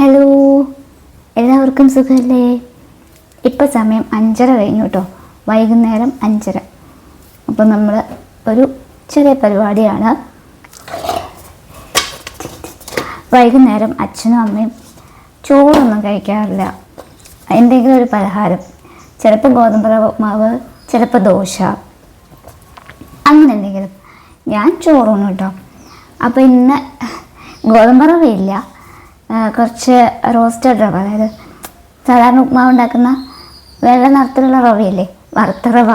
Hello. എല്ലാവർക്കും സുഖമല്ലേ ഇപ്പം സമയം അഞ്ചര കഴിഞ്ഞു കേട്ടോ വൈകുന്നേരം അഞ്ചര. അപ്പം നമ്മൾ ഒരു ചെറിയ പരിപാടിയാണ്. വൈകുന്നേരം അച്ഛനും അമ്മയും ചോറൊന്നും കഴിക്കാറില്ല. എന്തെങ്കിലും ഒരു പലഹാരം. ചിലപ്പോൾ ഗോതമ്പ് മാവ് ചിലപ്പോൾ ദോശ. അങ്ങനെ എന്തെങ്കിലും. ഞാൻ ചോറൂണ് കേട്ടോ അപ്പോൾ ഇന്ന് ഗോതമ്പ് റവയില്ല. കുറച്ച് റോസ്റ്റഡ് റവ അതായത് സാധാരണ ഉപ്മാവ് ഉണ്ടാക്കുന്ന വെള്ള നിറത്തിലുള്ള റവയില്ലേ? വറുത്ത റവ.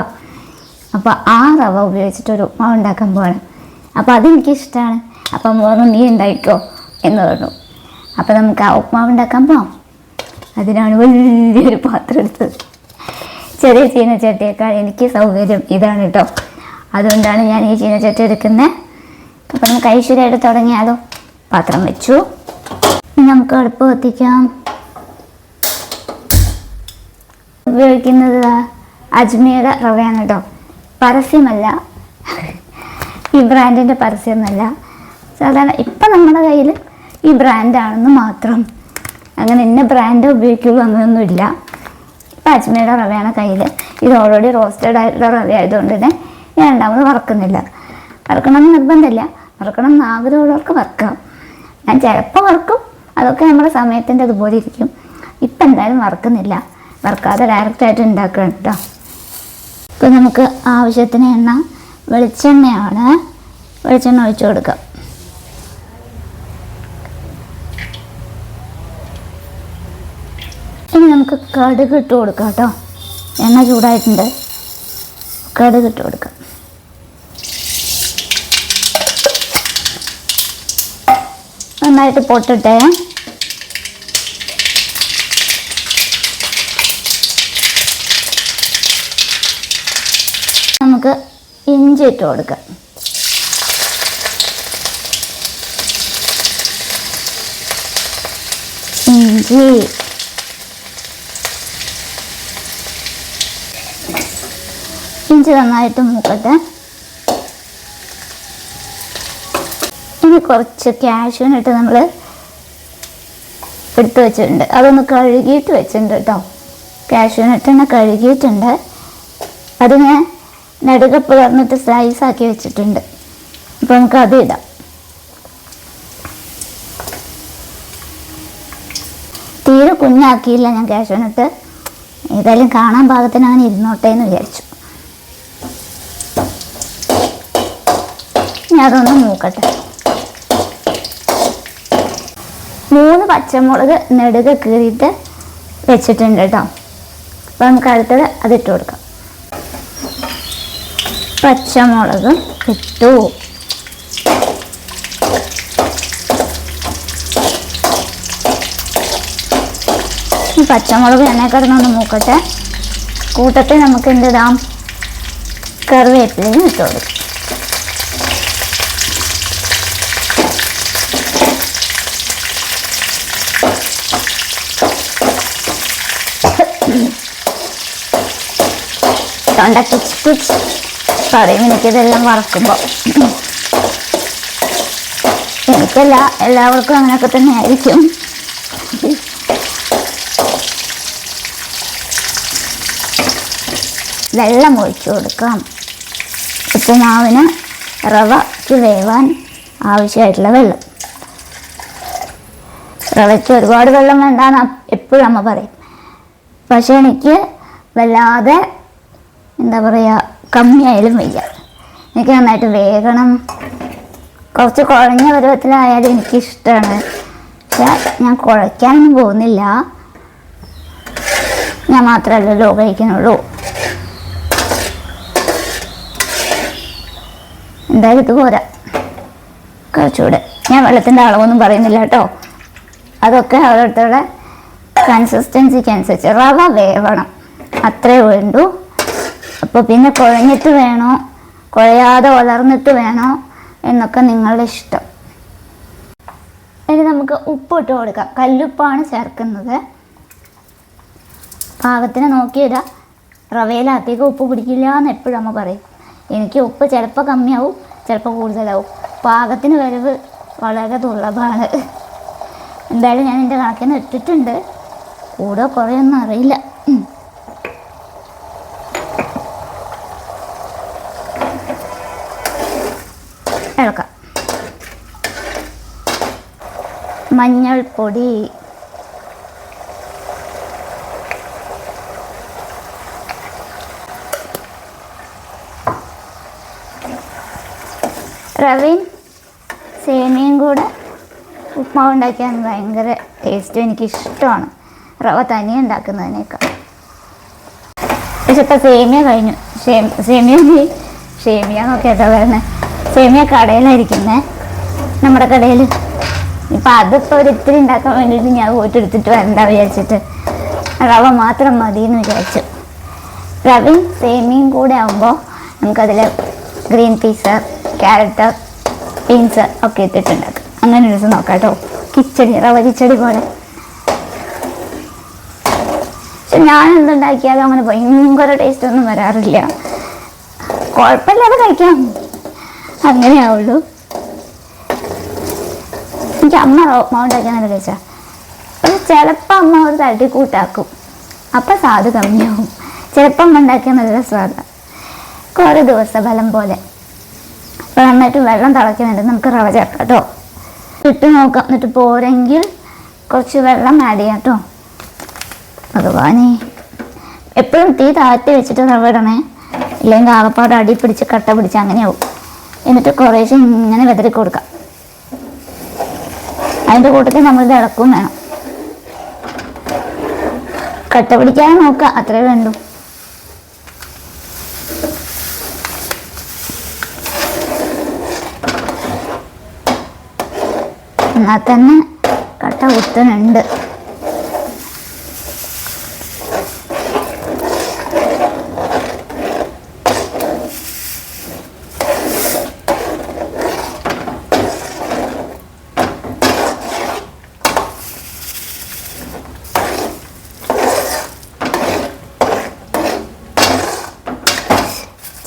അപ്പോൾ ആ റവ ഉപയോഗിച്ചിട്ട് ഒരു ഉപ്മാവ് ഉണ്ടാക്കാൻ പോവാണ്. അപ്പോൾ അതെനിക്കിഷ്ടമാണ് അപ്പം പറഞ്ഞു നീ ഉണ്ടായിക്കോ എന്ന് പറഞ്ഞു. അപ്പോൾ നമുക്ക് ആ ഉപ്മാവ് ഉണ്ടാക്കാൻ പോവാം. അതിനാണ് വലിയൊരു പാത്രം എടുത്തത്. ചെറിയ ചീനച്ചട്ടിയേക്കാൾ എനിക്ക് സൗകര്യം ഇതാണ് കേട്ടോ അതുകൊണ്ടാണ് ഞാൻ ഈ ചീനച്ചട്ടി എടുക്കുന്നത് അപ്പം നമുക്ക് ഐശ്വര്യമായിട്ട് തുടങ്ങിയാലോ? പാത്രം വെച്ചു. നമുക്ക് അടുപ്പ് കത്തിക്കാം. ഉപയോഗിക്കുന്നത് അജ്മീർ റവയാണ് കേട്ടോ പരസ്യമല്ല. ഈ ബ്രാൻഡിന്റെ പരസ്യമൊന്നുമല്ല. സാധാരണ ഇപ്പം നമ്മുടെ കയ്യിൽ ഈ ബ്രാൻഡാണെന്ന് മാത്രം. അങ്ങനെ എന്നെ ബ്രാൻഡ് ഉപയോഗിക്കുള്ളൂ അങ്ങനെയൊന്നുമില്ല ഇപ്പം അജ്മീരുടെ റവയാണ് കയ്യിൽ. ഇത് ഓൾറെഡി റോസ്റ്റഡ് ആയിട്ടുള്ള റവ ആയതുകൊണ്ട് തന്നെ ഞാൻ രണ്ടാമത് വറക്കുന്നില്ല. വറക്കണം എന്ന് നിർബന്ധമില്ല. വറക്കണം എന്ന് ആഗ്രഹമുള്ളവർക്ക് വറക്കാം. ഞാൻ ചിലപ്പോൾ വറക്കും. അതൊക്കെ നമ്മുടെ സമയത്തിന്റെ അതുപോലെ ഇരിക്കും. ഇപ്പം എന്തായാലും വറക്കുന്നില്ല. വറക്കാതെ ഡയറക്റ്റായിട്ട് ഉണ്ടാക്കണം കേട്ടോ ഇപ്പം നമുക്ക് ആവശ്യത്തിന് എണ്ണ വെളിച്ചെണ്ണയാണ്. വെളിച്ചെണ്ണ ഒഴിച്ചു കൊടുക്കാം. ഇനി നമുക്ക് കടുക് ഇട്ട് കൊടുക്കാം കേട്ടോ എണ്ണ ചൂടായിട്ടുണ്ട്. കടുക് ഇട്ട് കൊടുക്കാം. നന്നായിട്ട് പൊട്ടിട്ടേ. നമുക്ക് ഇഞ്ചി ഇട്ട് കൊടുക്കാം. ഇഞ്ചി. ഇഞ്ചി നന്നായിട്ട് മൂക്കട്ടെ. കുറച്ച് ക്യാഷ്യൂനിട്ട് നമ്മൾ എടുത്ത് വെച്ചിട്ടുണ്ട്. അതൊന്ന് കഴുകിയിട്ട് വെച്ചിട്ടുണ്ട് കേട്ടോ. ക്യാഷ്യൂനിട്ടെണ്ണ കഴുകിയിട്ടുണ്ട്. ഞാൻ നടുകപ്പ് പിളർന്നിട്ട് സ്ലൈസ് ആക്കി വെച്ചിട്ടുണ്ട്. അപ്പോൾ നമുക്ക് അത് ഇടാം. തീരെ കുഞ്ഞാക്കിയില്ല ഞാൻ ക്യാഷ്യൂനിട്ട് ഏതായാലും കാണാൻ പാകത്തിന് അങ്ങനെ ഇരുന്നോട്ടെ എന്ന് വിചാരിച്ചു. ഞാൻ അതൊന്ന് മൂക്കട്ടെ. പച്ചമുളക് നെടുക കീറിയിട്ട് വെച്ചിട്ടുണ്ട് കേട്ടോ. അപ്പോൾ നമുക്ക് അടുത്തത് അതിട്ട് കൊടുക്കാം. പച്ചമുളക് ഇട്ടു. ഈ പച്ചമുളക് എണ്ണ കിടന്നൊന്ന് മൂക്കട്ടെ. കൂട്ടത്തിൽ നമുക്ക് എന്തിടാം കറിവേപ്പിലയും ഇട്ട് കൊടുക്കാം. തൊണ്ട കിച്ച് കിച്ച് പറയും എനിക്കിതെല്ലാം വറക്കുമ്പോൾ എനിക്കല്ല എല്ലാവർക്കും അങ്ങനെയൊക്കെ തന്നെ ആയിരിക്കും വെള്ളം ഒഴിച്ചു കൊടുക്കാം. ഉപ്പുമാവിന് റവയ്ക്ക് വേവാൻ ആവശ്യമായിട്ടുള്ള വെള്ളം. റവയ്ക്ക് ഒരുപാട് വെള്ളം വേണ്ടാന്ന് എപ്പോഴും അമ്മ പറയും. പക്ഷെ എനിക്ക് വല്ലാതെ എന്താ പറയുക കമ്മിയായാലും വയ്യ. എനിക്ക് നന്നായിട്ട് വേഗണം കുറച്ച് കുഴഞ്ഞ പരുവത്തിലായാലും എനിക്കിഷ്ടമാണ് ഞാൻ കുഴയ്ക്കാനൊന്നും പോകുന്നില്ല. ഞാൻ മാത്രമല്ലല്ലോ കഴിക്കുന്നുള്ളൂ എന്തായാലും ഇത് പോരാ. കുറച്ചുകൂടെ. ഞാൻ വെള്ളത്തിന്റെ അളവൊന്നും പറയുന്നില്ല കേട്ടോ. അതൊക്കെ ഓരോരുത്തരുടെ കൺസിസ്റ്റൻസിക്ക് അനുസരിച്ച് റവ വേവണം. അത്രേ വേണ്ടൂ അപ്പോൾ പിന്നെ കുഴഞ്ഞിട്ട് വേണോ? കുഴയാതെ വളർന്നിട്ട് വേണോ? എന്നൊക്കെ നിങ്ങളുടെ ഇഷ്ടം. ഇനി നമുക്ക് ഉപ്പിട്ട് കൊടുക്കാം. കല്ലുപ്പാണ് ചേർക്കുന്നത്. പാകത്തിന് നോക്കിയിടുക റവയിൽ അധികം ഉപ്പ് പിടിക്കില്ല എന്ന് എപ്പോഴും അമ്മ പറയും. എനിക്ക് ഉപ്പ് ചിലപ്പോൾ കമ്മിയാവും ചിലപ്പോൾ കൂടുതലാവും. പാകത്തിന് വരവ് വളരെ ദുർലഭമാണ്. എന്തായാലും ഞാൻ എന്റെ കണക്കിന് ഇട്ടിട്ടുണ്ട്. കൂടെ കുറയൊന്നും അറിയില്ല ഉം. ഇളക്കാം മഞ്ഞൾപ്പൊടി. റവയും സേമിയയും കൂടെ ഉപ്മാവ് ഉണ്ടാക്കിയാൽ ഭയങ്കര ടേസ്റ്റും എനിക്കിഷ്ടമാണ്. റവ തനിയെ ഉണ്ടാക്കുന്നതിനേക്കാൾ. പക്ഷെ ഇപ്പം സേമിയ കഴിഞ്ഞു. സേമിയ സേമിയ നോക്കിയാട്ടോ വരുന്നത് സേമിയ കടയിലായിരിക്കുന്നേ നമ്മുടെ കടയിൽ ഇപ്പം അതിപ്പോൾ ഒരു ഇത്തിരി ഉണ്ടാക്കാൻ വേണ്ടിയിട്ട് ഞാൻ പോയിട്ട് എടുത്തിട്ട് വരണ്ട വിചാരിച്ചിട്ട്. റവ മാത്രം മതി എന്ന് വിചാരിച്ചു. റവയും സേമിയും കൂടെ ആകുമ്പോൾ നമുക്കതിൽ ഗ്രീൻ പീസ് ക്യാരറ്റ് ബീൻസ് ഒക്കെ ഇട്ടിട്ടുണ്ടാക്കും. അങ്ങനെ ഒരു ദിവസം നോക്കാം കേട്ടോ. കിച്ചടി റവ കിച്ചടി പോലെ. പക്ഷെ ഞാൻ എന്തുണ്ടാക്കിയാലും അങ്ങനെ ഭയങ്കര ടേസ്റ്റ് ഒന്നും വരാറില്ല. കുഴപ്പമില്ലാതെ കഴിക്കാം. അങ്ങനെയാവുള്ളൂ. എനിക്ക് അമ്മ ഉപ്മാവ് ഉണ്ടാക്കാൻ നല്ല ടേസ്റ്റാണ് പക്ഷെ ചിലപ്പോൾ അമ്മ ഒരു തട്ടിക്കൂട്ടാക്കും അപ്പം സ്വാദ് കമ്മിയാവും. ചിലപ്പോൾ അമ്മ ഉണ്ടാക്കിയാൽ നല്ല സ്വാദാണ് കുറേ ദിവസം ഫലം പോലെ. അപ്പോൾ നന്നായിട്ട് വെള്ളം തിളയ്ക്കുന്നുണ്ട് നമുക്ക് റവ ചേർക്കാം കേട്ടോ ഇട്ട് നോക്കാം. എന്നിട്ട് പോരെങ്കിൽ കുറച്ച് വെള്ളം ആഡ് ചെയ്യാം കേട്ടോ ഭഗവാനേ. എപ്പോഴും തീ താഴ്ത്തി വെച്ചിട്ട് റവ ഇടണേ. ഇല്ലെങ്കിൽ ആകപ്പാട് അടി പിടിച്ച് കട്ട പിടിച്ച് അങ്ങനെയാവും. എന്നിട്ട് കുറേശ്ശെ ഇങ്ങനെ വിതറി കൊടുക്കാം അതിന്റെ കൂട്ടത്തിൽ നമ്മളിത് ഇളക്കും വേണം. കട്ട പിടിക്കാൻ നോക്കുക അത്രേ വേണ്ടൂ. എന്നാൽ തന്നെ കട്ട കുത്തനുണ്ട്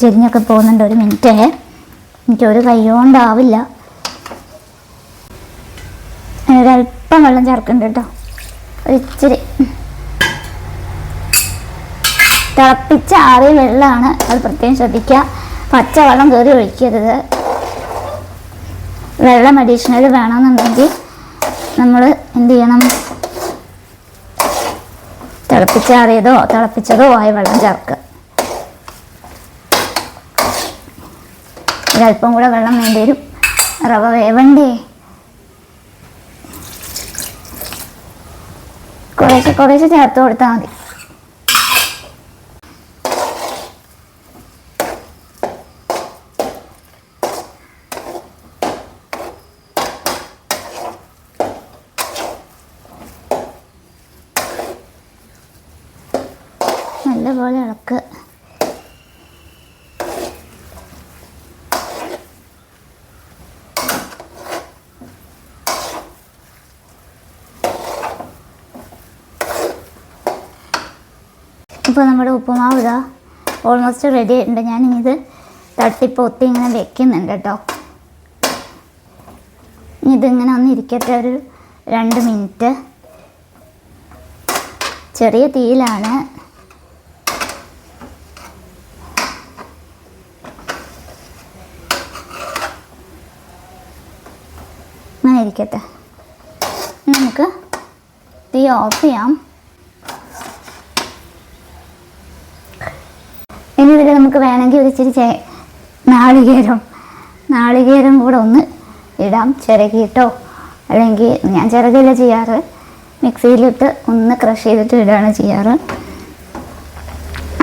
ചെരിഞ്ഞൊക്കെ പോകുന്നുണ്ട് ഒരു മിനിറ്റ്. എനിക്കൊരു കൈ കൊണ്ടാവില്ല ഒരല്പം വെള്ളം ചേർക്കുന്നുണ്ട് കേട്ടോ. ഒരിച്ചിരി. തിളപ്പിച്ച ആറിയ വെള്ളമാണ് അത് പ്രത്യേകം ശ്രദ്ധിക്കുക. പച്ച വെള്ളം കയറി ഒഴിക്കരുത്. വെള്ളം അഡീഷണൽ വേണമെന്നുണ്ടെങ്കിൽ നമ്മൾ എന്ത് ചെയ്യണം? തിളപ്പിച്ചാറിയതോ തിളപ്പിച്ചതോ ആയ വെള്ളം ചേർക്കുക. ഒരല്പം കൂടെ വെള്ളം വേണ്ടി വരും റവ വേവണ്ടേ? കുറേശ്ശെ കുറേശ്ശെ ചേർത്ത് കൊടുത്താൽ മതി. നല്ലപോലെ ഇളക്ക്. ഇപ്പോൾ നമ്മുടെ ഉപ്പുമാവ് ഇതാ ഓൾമോസ്റ്റ് റെഡി ആയിട്ടുണ്ട്. ഞാനിത് തട്ടിപ്പൊത്തി ഇങ്ങനെ വെക്കുന്നുണ്ട് കേട്ടോ ഇതിങ്ങനെ ഒന്ന് ഇരിക്കട്ടെ ഒരു രണ്ട് മിനിറ്റ്. ചെറിയ തീയിലാണ്. അങ്ങനെ ഇരിക്കട്ടെ. നമുക്ക് തീ ഓഫ് ചെയ്യാം. ഇനി നമുക്ക് വേണമെങ്കിൽ ഒരു ഇച്ചിരി ചേ നാളികേരം നാളികേരം കൂടെ ഒന്ന് ഇടാം. ചിരകിയിട്ടോ അല്ലെങ്കിൽ ഞാൻ ചിരകില്ല ചെയ്യാറ്? മിക്സിയിലിട്ട് ഒന്ന് ക്രഷ് ചെയ്തിട്ട് ഇടുകയാണ് ചെയ്യാറ്.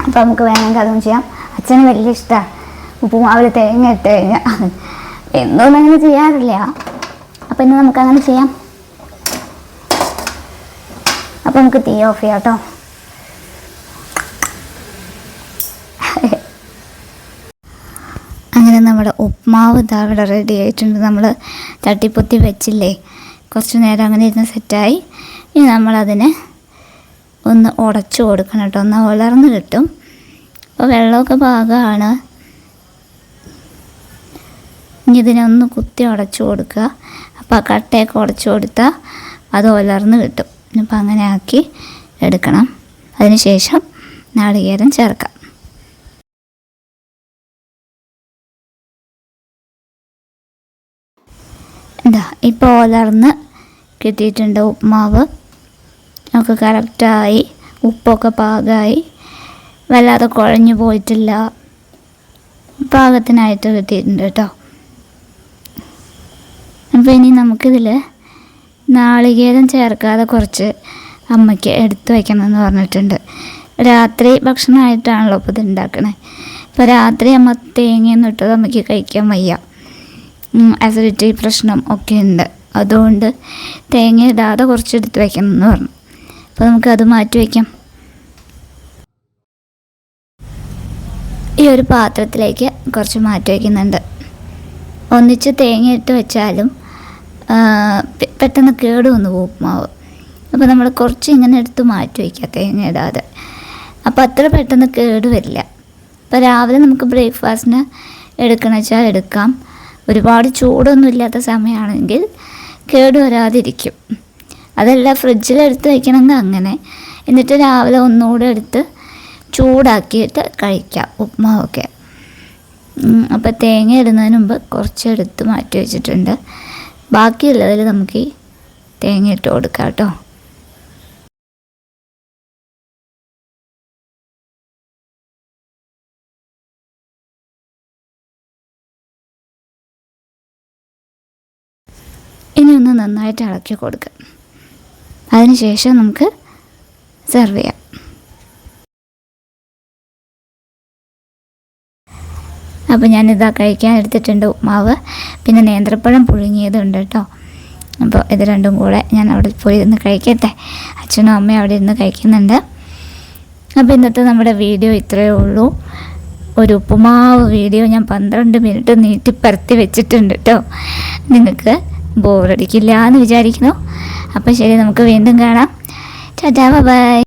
അപ്പോൾ നമുക്ക് വേണമെങ്കിൽ അതും ചെയ്യാം. അച്ഛന് വലിയ ഇഷ്ടമാണ് ഉപ്പുമാവിൽ തേങ്ങ ഇട്ട് കഴിഞ്ഞാൽ എന്നൊന്നും അങ്ങനെ ചെയ്യാറില്ല. അപ്പം ഇന്ന് നമുക്കങ്ങനെ ചെയ്യാം. അപ്പോൾ നമുക്ക് തീ ഓഫ് ചെയ്യാം കേട്ടോ അങ്ങനെ നമ്മുടെ ഉപ്മാവ് ഇതാ ഇവിടെ റെഡി ആയിട്ടുണ്ട്. നമ്മൾ തട്ടിപ്പൊത്തി വെച്ചില്ലേ? കുറച്ച് നേരം അങ്ങനെ ഇരുന്ന് സെറ്റായി ഇനി നമ്മളതിനെ ഒന്ന് ഉടച്ചു കൊടുക്കണം കേട്ടോ. ഒന്ന് വളർന്ന് കിട്ടും. അപ്പോൾ വെള്ളമൊക്കെ പാകമാണ് ഇനി ഇതിനെ ഒന്ന് കുത്തി ഉടച്ചു കൊടുക്കുക. അപ്പോൾ ആ കട്ടയൊക്കെ ഉടച്ചു കൊടുത്താൽ അത് ഉലർന്ന് കിട്ടും. അപ്പം അങ്ങനെ ആക്കി എടുക്കണം. അതിനുശേഷം നാളികേരം ചേർക്കാം. എന്താ ഇപ്പോൾ ഓലർന്ന് കിട്ടിയിട്ടുണ്ട് ഉപ്മാവ്. ഒക്കെ കറക്റ്റായി ഉപ്പൊക്കെ പാകമായി. വല്ലാതെ കുഴഞ്ഞു പോയിട്ടില്ല. പാകത്തിനായിട്ട് കിട്ടിയിട്ടുണ്ട് കേട്ടോ. അപ്പോൾ ഇനി നമുക്കിതിൽ നാളികേരം ചേർക്കാതെ കുറച്ച് അമ്മയ്ക്ക് എടുത്തു വയ്ക്കണമെന്ന് പറഞ്ഞിട്ടുണ്ട്. രാത്രി ഭക്ഷണമായിട്ടാണല്ലോ ഇപ്പോൾ ഇത് ഉണ്ടാക്കണേ. ഇപ്പോൾ രാത്രി അമ്മ തേങ്ങയൊന്നും ഇട്ടത് അമ്മയ്ക്ക് കഴിക്കാൻ വയ്യ. അസിഡിറ്റി പ്രശ്നം ഒക്കെ ഉണ്ട്. അതുകൊണ്ട് തേങ്ങ ഇടാതെ കുറച്ച് എടുത്ത് വയ്ക്കണം എന്ന് പറഞ്ഞു അപ്പോൾ നമുക്കത് മാറ്റി വയ്ക്കാം ഈ ഒരു പാത്രത്തിലേക്ക് കുറച്ച് മാറ്റി വയ്ക്കുന്നുണ്ട് ഒന്നിച്ച് തേങ്ങ ഇട്ട് വെച്ചാലും പെട്ടെന്ന് കേട് വന്ന് പോകും മാവ്. അപ്പോൾ നമ്മൾ കുറച്ച് ഇങ്ങനെ എടുത്ത് മാറ്റി വയ്ക്കുക തേങ്ങ ഇടാതെ. അപ്പോൾ അത്ര പെട്ടെന്ന് കേട് വരില്ല. അപ്പോൾ രാവിലെ നമുക്ക് ബ്രേക്ക്ഫാസ്റ്റിന് എടുക്കണമെന്ന് വെച്ചാൽ എടുക്കാം. ഒരുപാട് ചൂടൊന്നും ഇല്ലാത്ത സമയമാണെങ്കിൽ കേട് വരാതിരിക്കും. അതല്ല ഫ്രിഡ്ജിലെടുത്ത് വയ്ക്കണമെങ്കിൽ അങ്ങനെ. എന്നിട്ട് രാവിലെ ഒന്നുകൂടെ എടുത്ത് ചൂടാക്കിയിട്ട് കഴിക്കാം ഉപ്മാവൊക്കെ. അപ്പോൾ തേങ്ങ ഇടുന്നതിന് മുമ്പ് കുറച്ച് എടുത്ത് മാറ്റി വെച്ചിട്ടുണ്ട്. ബാക്കിയുള്ളതിൽ നമുക്ക് തേങ്ങ ഇട്ട് കൊടുക്കാം കേട്ടോ. ഇനി ഒന്ന് നന്നായിട്ട് ഇളക്കി കൊടുക്കുക അതിനുശേഷം നമുക്ക് സെർവ് ചെയ്യാം. അപ്പോൾ ഞാനിതാ കഴിക്കാൻ എടുത്തിട്ടുണ്ട് ഉപ്മാവ്. പിന്നെ നേന്ത്രപ്പഴം പുഴുങ്ങിയതുണ്ട് കേട്ടോ. അപ്പോൾ ഇത് രണ്ടും കൂടെ ഞാൻ അവിടെ പോയി ഇരുന്ന് കഴിക്കട്ടെ. അച്ഛനും അമ്മയും അവിടെ ഇരുന്ന് കഴിക്കുന്നുണ്ട്. അപ്പോൾ ഇന്നത്തെ നമ്മുടെ വീഡിയോ ഇത്രയേ ഉള്ളൂ. ഒരു ഉപ്പുമാവ് വീഡിയോ ഞാൻ പന്ത്രണ്ട് മിനിറ്റ് നീട്ടി പരത്തി വെച്ചിട്ടുണ്ട് കേട്ടോ. നിങ്ങൾക്ക് ബോറടിക്കില്ല എന്ന് വിചാരിക്കുന്നു. അപ്പോൾ ശരി നമുക്ക് വീണ്ടും കാണാം. Tata bye.